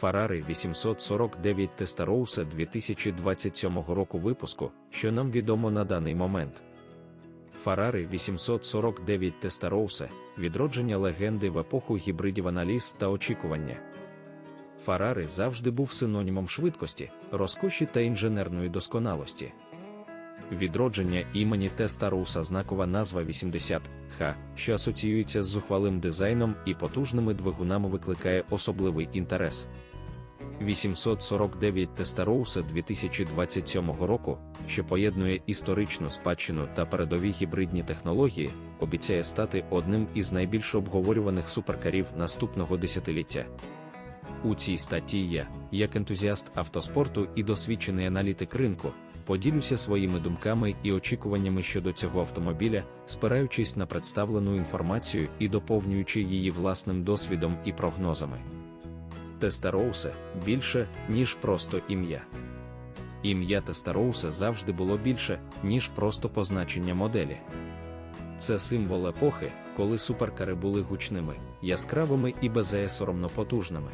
Ferrari 849 Testarossa 2027 року випуску, що нам відомо на даний момент. Ferrari 849 Testarossa – відродження легенди в епоху гібридів аналіз та очікування. Ferrari завжди був синонімом швидкості, розкоші та інженерної досконалості. Відродження імені Тестаруса знакова назва 80 Х, що асоціюється з зухвалим дизайном і потужними двигунами викликає особливий інтерес. 849 Тестароуса 2027 року, що поєднує історичну спадщину та передові гібридні технології, обіцяє стати одним із найбільш обговорюваних суперкарів наступного десятиліття. У цій статті я, як ентузіаст автоспорту і досвідчений аналітик ринку, поділюся своїми думками і очікуваннями щодо цього автомобіля, спираючись на представлену інформацію і доповнюючи її власним досвідом і прогнозами. Тестароусе більше, ніж просто ім'я. Ім'я Тестароуса завжди було більше, ніж просто позначення моделі. Це символ епохи, коли суперкари були гучними, яскравими і безеєсоромно потужними.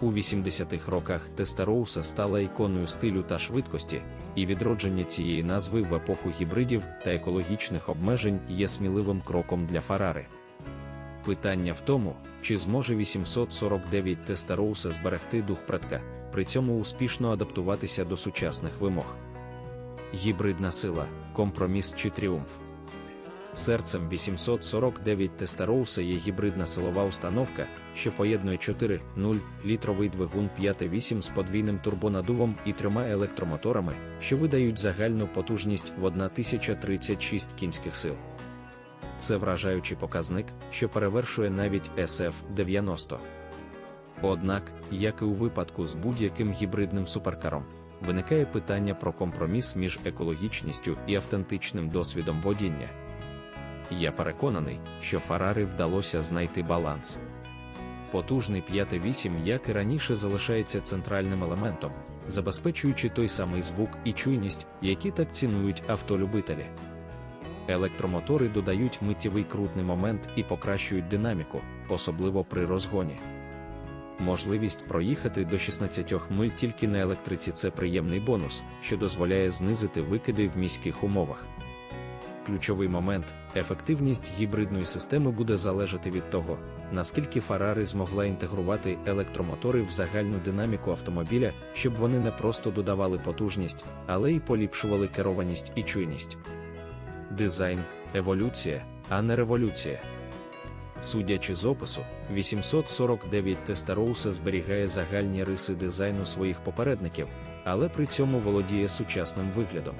У 80-х роках Тестароуса стала іконою стилю та швидкості, і відродження цієї назви в епоху гібридів та екологічних обмежень є сміливим кроком для Фарари. Питання в тому, чи зможе 849 Тестароуса зберегти дух предка, при цьому успішно адаптуватися до сучасних вимог. Гібридна сила, компроміс чи тріумф. Серцем 849 Тестароуса є гібридна силова установка, що поєднує 4.0 літровий двигун 5.8 з подвійним турбонадувом і трьома електромоторами, що видають загальну потужність в 1036 кінських сил. Це вражаючий показник, що перевершує навіть SF-90. Однак, як і у випадку з будь-яким гібридним суперкаром, виникає питання про компроміс між екологічністю і автентичним досвідом водіння. Я переконаний, що Фарари вдалося знайти баланс. Потужний 5.8, як і раніше, залишається центральним елементом, забезпечуючи той самий звук і чуйність, які так цінують автолюбителі. Електромотори додають миттєвий крутний момент і покращують динаміку, особливо при розгоні. Можливість проїхати до 16 миль тільки на електриці це приємний бонус, що дозволяє знизити викиди в міських умовах. Ключовий момент ефективність гібридної системи буде залежати від того, наскільки Ferrari змогла інтегрувати електромотори в загальну динаміку автомобіля, щоб вони не просто додавали потужність, але й поліпшували керованість і чуйність. Дизайн, еволюція, а не революція. Судячи з опису, 849 Testarossa зберігає загальні риси дизайну своїх попередників, але при цьому володіє сучасним виглядом.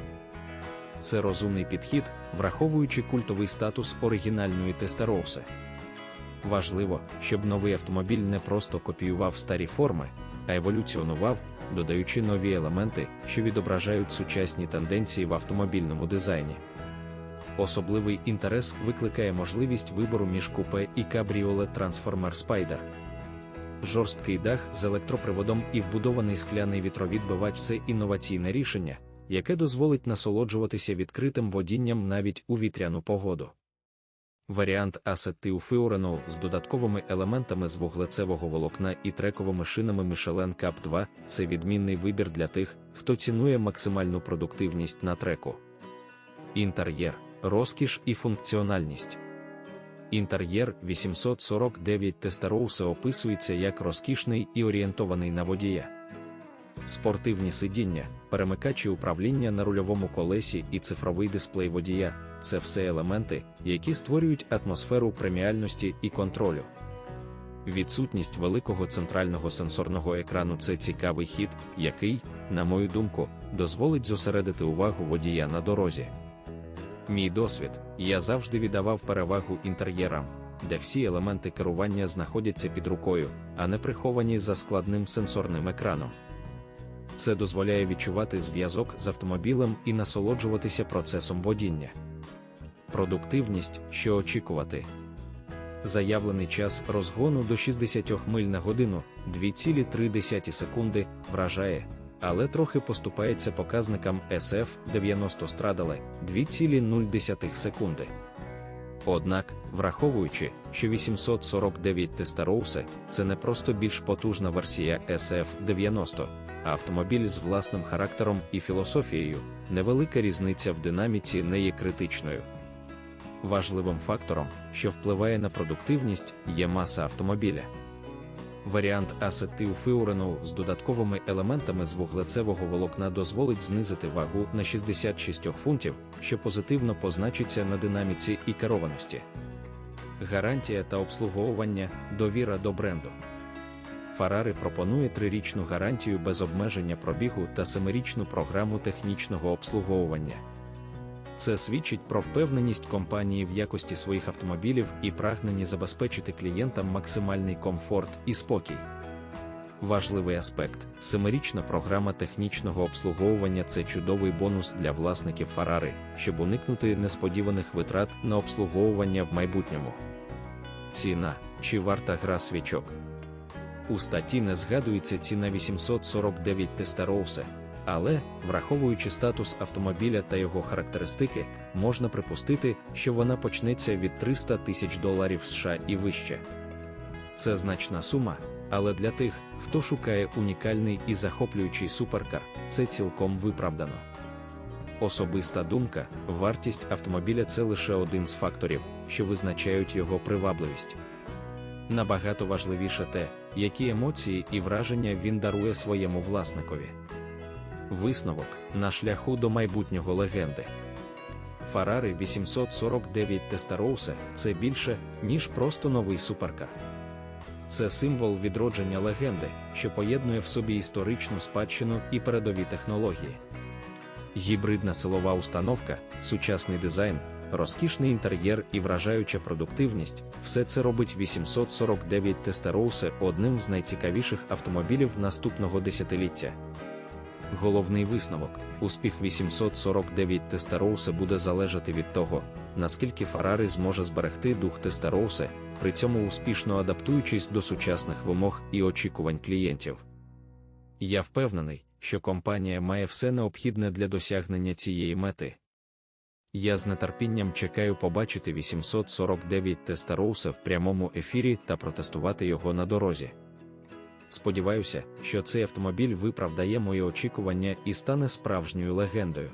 Це розумний підхід, враховуючи культовий статус оригінальної Testarossa. Важливо, щоб новий автомобіль не просто копіював старі форми, а еволюціонував, додаючи нові елементи, що відображають сучасні тенденції в автомобільному дизайні. Особливий інтерес викликає можливість вибору між купе і кабріоле Transformer Spider. Жорсткий дах з електроприводом і вбудований скляний вітровідбивач це інноваційне рішення, яке дозволить насолоджуватися відкритим водінням навіть у вітряну погоду. Варіант Феорену з додатковими елементами з вуглецевого волокна і трековими шинами Michelin Cup 2 це відмінний вибір для тих, хто цінує максимальну продуктивність на треку. Інтер'єр розкіш і функціональність. Інтер'єр 849 Тестароуса описується як розкішний і орієнтований на водія. Спортивні сидіння, перемикачі управління на рульовому колесі і цифровий дисплей водія це все елементи, які створюють атмосферу преміальності і контролю. Відсутність великого центрального сенсорного екрану це цікавий хід, який, на мою думку, дозволить зосередити увагу водія на дорозі. Мій досвід, я завжди віддавав перевагу інтер'єрам, де всі елементи керування знаходяться під рукою, а не приховані за складним сенсорним екраном. Це дозволяє відчувати зв'язок з автомобілем і насолоджуватися процесом водіння. Продуктивність, що очікувати. Заявлений час розгону до 60 миль на годину 2,3 секунди вражає але трохи поступається показникам SF 90 страдали 2,0 секунди. Однак, враховуючи, що 849 Тестароусе – це не просто більш потужна версія SF90, а автомобіль з власним характером і філософією, невелика різниця в динаміці не є критичною. Важливим фактором, що впливає на продуктивність, є маса автомобіля. Варіант Assettiv Fiorenou з додатковими елементами з вуглецевого волокна дозволить знизити вагу на 66 фунтів, що позитивно позначиться на динаміці і керованості. Гарантія та обслуговування довіра до бренду. Ferrari пропонує трирічну гарантію без обмеження пробігу та семирічну програму технічного обслуговування. Це свідчить про впевненість компанії в якості своїх автомобілів і прагненні забезпечити клієнтам максимальний комфорт і спокій. Важливий аспект семирічна програма технічного обслуговування це чудовий бонус для власників Ferrari, щоб уникнути несподіваних витрат на обслуговування в майбутньому. Ціна чи варта гра свічок. У статті не згадується ціна 849 Testarossa, але, враховуючи статус автомобіля та його характеристики, можна припустити, що вона почнеться від 300 тисяч доларів США і вище. Це значна сума, але для тих, хто шукає унікальний і захоплюючий суперкар, це цілком виправдано. Особиста думка, вартість автомобіля це лише один з факторів, що визначають його привабливість. Набагато важливіше те, які емоції і враження він дарує своєму власникові. Висновок на шляху до майбутнього легенди. Ferrari 849 Testarossa – це більше, ніж просто новий суперкар. Це символ відродження легенди, що поєднує в собі історичну спадщину і передові технології. Гібридна силова установка, сучасний дизайн, розкішний інтер'єр і вражаюча продуктивність все це робить 849 Testarossa одним з найцікавіших автомобілів наступного десятиліття. Головний висновок: успіх 849 Testarossa буде залежати від того, наскільки Ferrari зможе зберегти дух Testarossa, при цьому успішно адаптуючись до сучасних вимог і очікувань клієнтів. Я впевнений, що компанія має все необхідне для досягнення цієї мети. Я з нетерпінням чекаю побачити 849 Testarossa в прямому ефірі та протестувати його на дорозі. Сподіваюся, що цей автомобіль виправдає мої очікування і стане справжньою легендою.